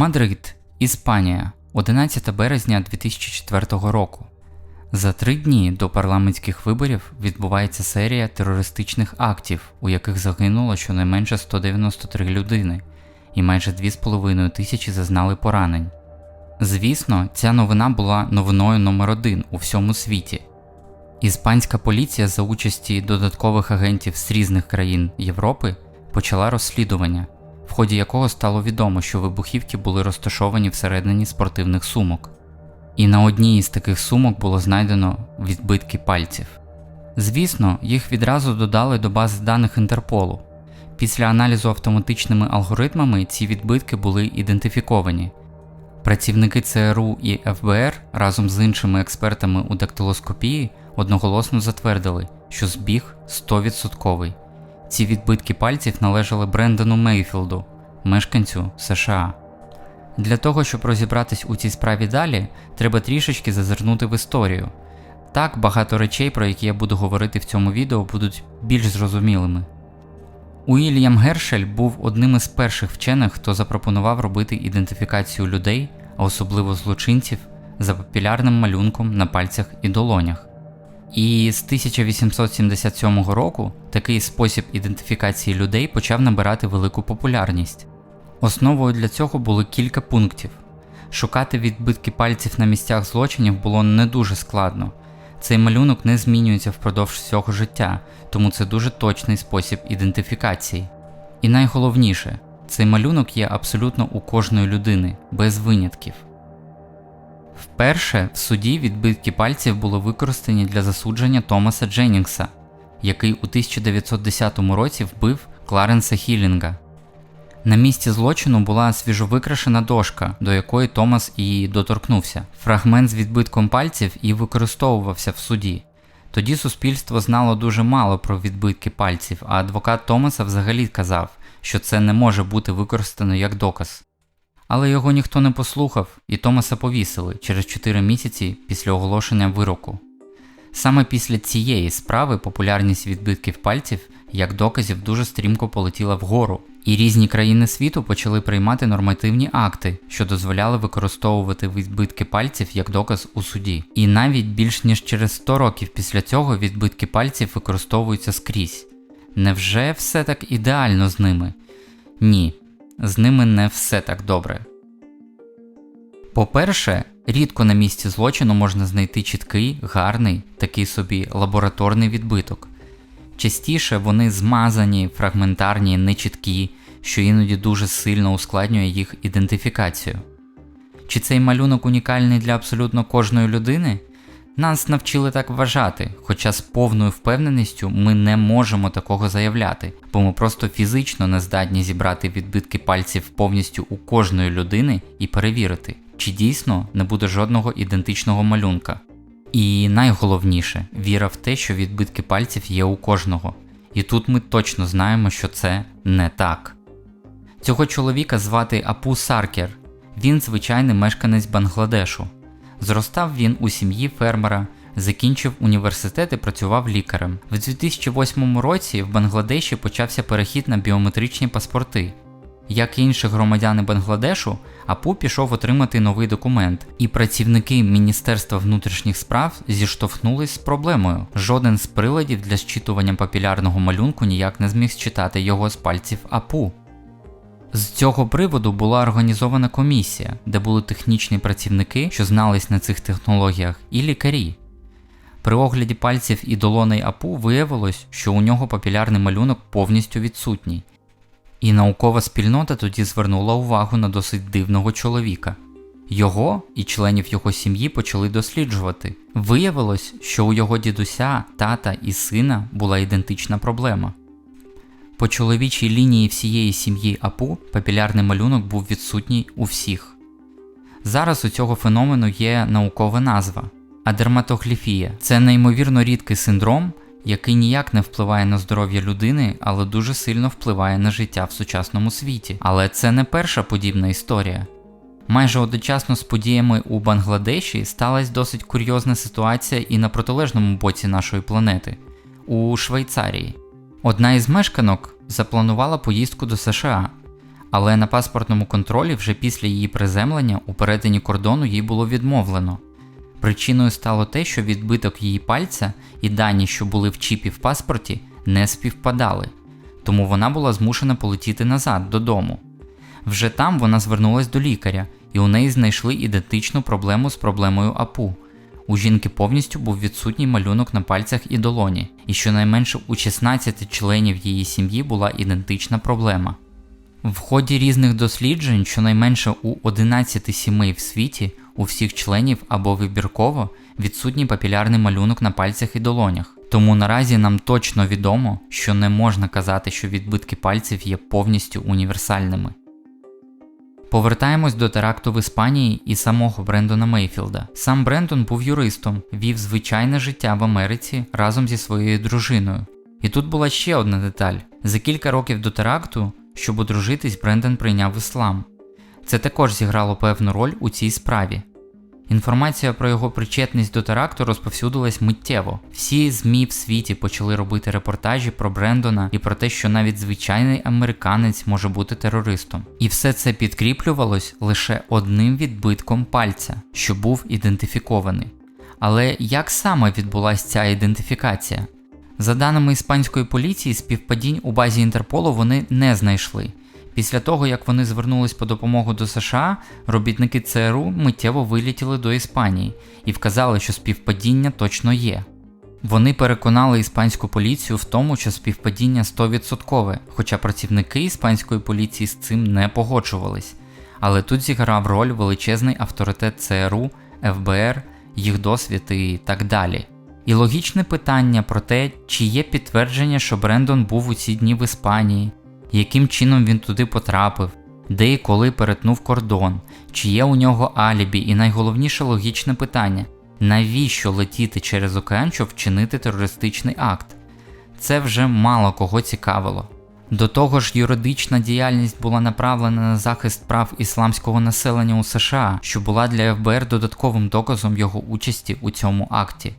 Мадрид, Іспанія, 11 березня 2004 року. За три дні до парламентських виборів відбувається серія терористичних актів, у яких загинуло щонайменше 193 людини, і майже 2,5 тисячі зазнали поранень. Звісно, ця новина була новиною номер один у всьому світі. Іспанська поліція за участі додаткових агентів з різних країн Європи почала розслідування, в ході якого стало відомо, що вибухівки були розташовані всередині спортивних сумок. І на одній із таких сумок було знайдено відбитки пальців. Звісно, їх відразу додали до бази даних Інтерполу. Після аналізу автоматичними алгоритмами ці відбитки були ідентифіковані. Працівники ЦРУ і ФБР разом з іншими експертами у дактилоскопії одноголосно затвердили, що збіг 100%. Ці відбитки пальців належали Брендону Мейфілду, мешканцю США. Для того, щоб розібратись у цій справі далі, треба трішечки зазирнути в історію. Так, багато речей, про які я буду говорити в цьому відео, будуть більш зрозумілими. Уільям Гершель був одним із перших вчених, хто запропонував робити ідентифікацію людей, а особливо злочинців, за популярним малюнком на пальцях і долонях. І з 1877 року такий спосіб ідентифікації людей почав набирати велику популярність. Основою для цього було кілька пунктів. Шукати відбитки пальців на місцях злочинів було не дуже складно. Цей малюнок не змінюється впродовж всього життя, тому це дуже точний спосіб ідентифікації. І найголовніше, цей малюнок є абсолютно у кожної людини, без винятків. Вперше в суді відбитки пальців були використані для засудження Томаса Дженнінгса, який у 1910 році вбив Кларенса Хілінга. На місці злочину була свіжовикрашена дошка, до якої Томас і доторкнувся. Фрагмент з відбитком пальців і використовувався в суді. Тоді суспільство знало дуже мало про відбитки пальців, а адвокат Томаса взагалі казав, що це не може бути використано як доказ. Але його ніхто не послухав, і Томаса повісили через 4 місяці після оголошення вироку. Саме після цієї справи популярність відбитків пальців як доказів дуже стрімко полетіла вгору, і різні країни світу почали приймати нормативні акти, що дозволяли використовувати відбитки пальців як доказ у суді. І навіть більш ніж через 100 років після цього відбитки пальців використовуються скрізь. Невже все так ідеально з ними? Ні, з ними не все так добре. По-перше, рідко на місці злочину можна знайти чіткий, гарний, такий собі лабораторний відбиток. Частіше вони змазані, фрагментарні, нечіткі, що іноді дуже сильно ускладнює їх ідентифікацію. Чи цей малюнок унікальний для абсолютно кожної людини? Нас навчили так вважати, хоча з повною впевненістю ми не можемо такого заявляти, бо ми просто фізично не здатні зібрати відбитки пальців повністю у кожної людини і перевірити, чи дійсно не буде жодного ідентичного малюнка. І найголовніше віра в те, що відбитки пальців є у кожного. І тут ми точно знаємо, що це не так. Цього чоловіка звати Апу Саркер, він звичайний мешканець Бангладешу. Зростав він у сім'ї фермера, закінчив університет і працював лікарем. В 2008 році в Бангладеші почався перехід на біометричні паспорти. Як і інші громадяни Бангладешу, АПУ пішов отримати новий документ, і працівники Міністерства внутрішніх справ зіштовхнулись з проблемою. Жоден з приладів для зчитування папілярного малюнку ніяк не зміг зчитати його з пальців АПУ. З цього приводу була організована комісія, де були технічні працівники, що знались на цих технологіях, і лікарі. При огляді пальців і долоней АПУ виявилось, що у нього папілярний малюнок повністю відсутній. І наукова спільнота тоді звернула увагу на досить дивного чоловіка. Його і членів його сім'ї почали досліджувати. Виявилось, що у його дідуся, тата і сина була ідентична проблема. По чоловічій лінії всієї сім'ї Апу папілярний малюнок був відсутній у всіх. Зараз у цього феномену є наукова назва адерматогліфія. Це неймовірно рідкий синдром, який ніяк не впливає на здоров'я людини, але дуже сильно впливає на життя в сучасному світі. Але це не перша подібна історія. Майже одночасно з подіями у Бангладеші сталася досить курйозна ситуація і на протилежному боці нашої планети у Швейцарії. Одна із мешканок запланувала поїздку до США, Але на паспортному контролі вже після її приземлення у перетині кордону їй було відмовлено. Причиною стало те, що відбиток її пальця і дані, що були в чіпі в паспорті, не співпадали, тому вона була змушена полетіти назад додому. Вже там вона звернулась до лікаря, і у неї знайшли ідентичну проблему з проблемою АПУ. У жінки повністю був відсутній малюнок на пальцях і долоні, і щонайменше у 16 членів її сім'ї була ідентична проблема. В ході різних досліджень, щонайменше у 11 сімей в світі, у всіх членів або вибірково відсутній папілярний малюнок на пальцях і долонях. Тому наразі нам точно відомо, що не можна казати, що відбитки пальців є повністю універсальними. Повертаємось до теракту в Іспанії і самого Брендона Мейфілда. Сам Брендон був юристом, вів звичайне життя в Америці разом зі своєю дружиною. І тут була ще одна деталь: за кілька років до теракту, щоб одружитись, Брендон прийняв іслам. Це також зіграло певну роль у цій справі. Інформація про його причетність до теракту розповсюдилась миттєво. Всі ЗМІ в світі почали робити репортажі про Брендона і про те, що навіть звичайний американець може бути терористом. І все це підкріплювалось лише одним відбитком пальця, що був ідентифікований. Але як саме відбулася ця ідентифікація? За даними іспанської поліції, співпадінь у базі Інтерполу вони не знайшли. Після того, як вони звернулись по допомогу до США, робітники ЦРУ миттєво вилітіли до Іспанії і вказали, що співпадіння точно є. Вони переконали іспанську поліцію в тому, що співпадіння 100%, хоча працівники іспанської поліції з цим не погоджувались. Але тут зіграв роль величезний авторитет ЦРУ, ФБР, їх досвід і так далі. І логічне питання про те, чи є підтвердження, що Брендон був у ці дні в Іспанії, яким чином він туди потрапив, де і коли перетнув кордон, чи є у нього алібі, і найголовніше логічне питання навіщо летіти через океан, щоб вчинити терористичний акт? Це вже мало кого цікавило. До того ж, юридична діяльність була направлена на захист прав ісламського населення у США, що була для ФБР додатковим доказом його участі у цьому акті.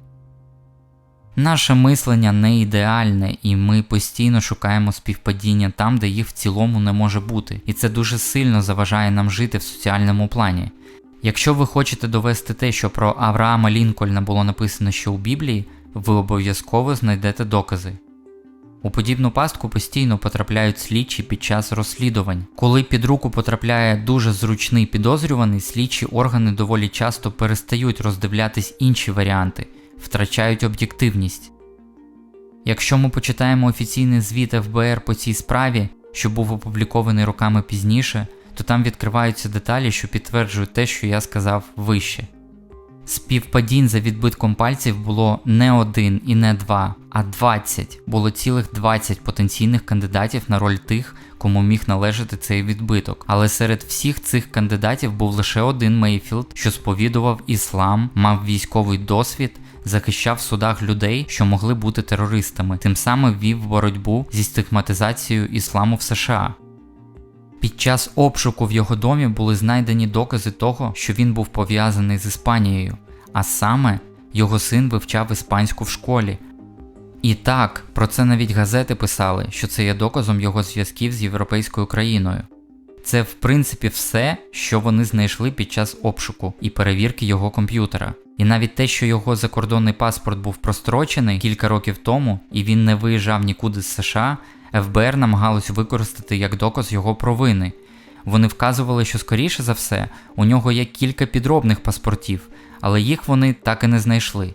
Наше мислення не ідеальне, і ми постійно шукаємо співпадіння там, де їх в цілому не може бути, і це дуже сильно заважає нам жити в соціальному плані. Якщо ви хочете довести те, що про Авраама Лінкольна було написано ще у Біблії, ви обов'язково знайдете докази. У подібну пастку постійно потрапляють слідчі під час розслідувань. Коли під руку потрапляє дуже зручний підозрюваний, слідчі органи доволі часто перестають роздивлятись інші варіанти втрачають об'єктивність. Якщо ми почитаємо офіційний звіт ФБР по цій справі, що був опублікований роками пізніше, то там відкриваються деталі, що підтверджують те, що я сказав вище. Співпадінь за відбитком пальців було не один і не два, а 20. Було цілих 20 потенційних кандидатів на роль тих, кому міг належати цей відбиток. Але серед всіх цих кандидатів був лише один Мейфілд, що сповідував іслам, мав військовий досвід захищав в судах людей, що могли бути терористами, тим самим вів боротьбу зі стигматизацією ісламу в США. Під час обшуку в його домі були знайдені докази того, що він був пов'язаний з Іспанією, а саме його син вивчав іспанську в школі. І так, про це навіть газети писали, що це є доказом його зв'язків з європейською країною. Це в принципі все, що вони знайшли під час обшуку і перевірки його комп'ютера. І навіть те, що його закордонний паспорт був прострочений кілька років тому, і він не виїжджав нікуди з США, ФБР намагалось використати як доказ його провини. Вони вказували, що скоріше за все у нього є кілька підробних паспортів, але їх вони так і не знайшли.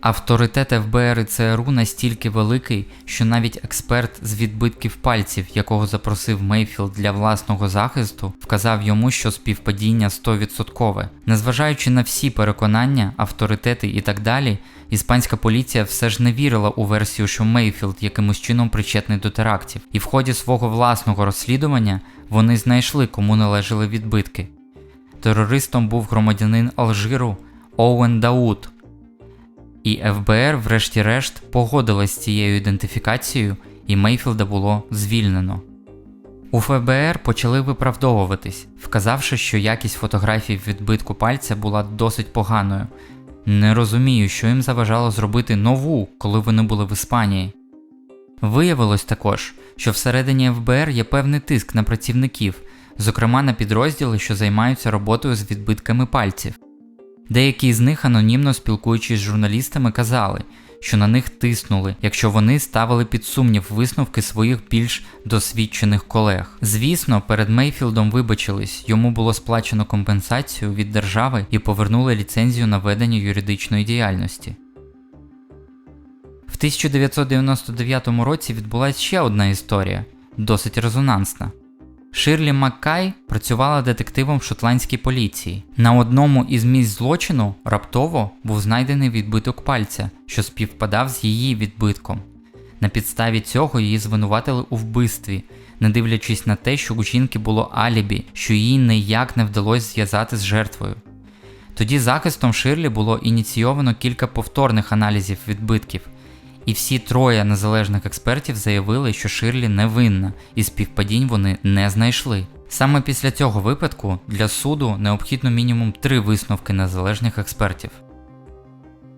Авторитет ФБР і ЦРУ настільки великий, що навіть експерт з відбитків пальців, якого запросив Мейфілд для власного захисту, вказав йому, що співпадіння 100%. Незважаючи на всі переконання, авторитети і так далі, іспанська поліція все ж не вірила у версію, що Мейфілд якимось чином причетний до терактів, і в ході свого власного розслідування вони знайшли, кому належали відбитки. Терористом був громадянин Алжиру Оуен Дауд. І ФБР, врешті-решт, погодилась з цією ідентифікацією, і Мейфілда було звільнено. У ФБР почали виправдовуватись, вказавши, що якість фотографій відбитку пальця була досить поганою. Не розумію, що їм заважало зробити нову, коли вони були в Іспанії. Виявилось також, що всередині ФБР є певний тиск на працівників, зокрема на підрозділи, що займаються роботою з відбитками пальців. Деякі з них, анонімно спілкуючись з журналістами, казали, що на них тиснули, якщо вони ставили під сумнів висновки своїх більш досвідчених колег. Звісно, перед Мейфілдом вибачились, йому було сплачено компенсацію від держави і повернули ліцензію на ведення юридичної діяльності. В 1999 році відбулася ще одна історія, досить резонансна. Ширлі Маккай працювала детективом в шотландській поліції. На одному із місць злочину раптово був знайдений відбиток пальця, що співпадав з її відбитком. На підставі цього її звинуватили у вбивстві, не дивлячись на те, що у жінки було алібі, що їй ніяк не вдалося зв'язати з жертвою. Тоді захистом Ширлі було ініційовано кілька повторних аналізів відбитків, і всі троє незалежних експертів заявили, що Ширлі невинна, і співпадінь вони не знайшли. Саме після цього випадку для суду необхідно мінімум три висновки незалежних експертів.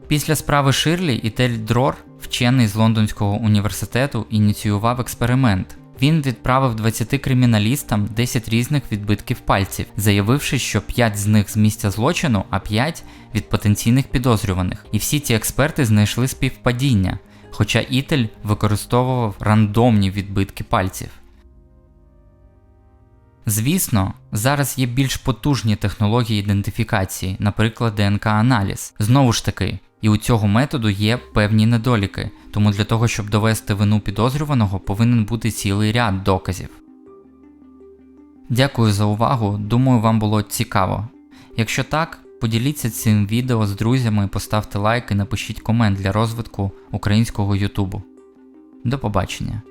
Після справи Ширлі Ітель Дрор, вчений з Лондонського університету, ініціював експеримент. Він відправив 20 криміналістам 10 різних відбитків пальців, заявивши, що 5 з них з місця злочину, а 5 від потенційних підозрюваних. І всі ці експерти знайшли співпадіння, хоча Ітель використовував рандомні відбитки пальців. Звісно, зараз є більш потужні технології ідентифікації, наприклад, ДНК-аналіз. Знову ж таки, і у цього методу є певні недоліки, тому для того, щоб довести вину підозрюваного, повинен бути цілий ряд доказів. Дякую за увагу, думаю, вам було цікаво. Якщо так, поділіться цим відео з друзями, поставте лайк і напишіть комент для розвитку українського Ютубу. До побачення!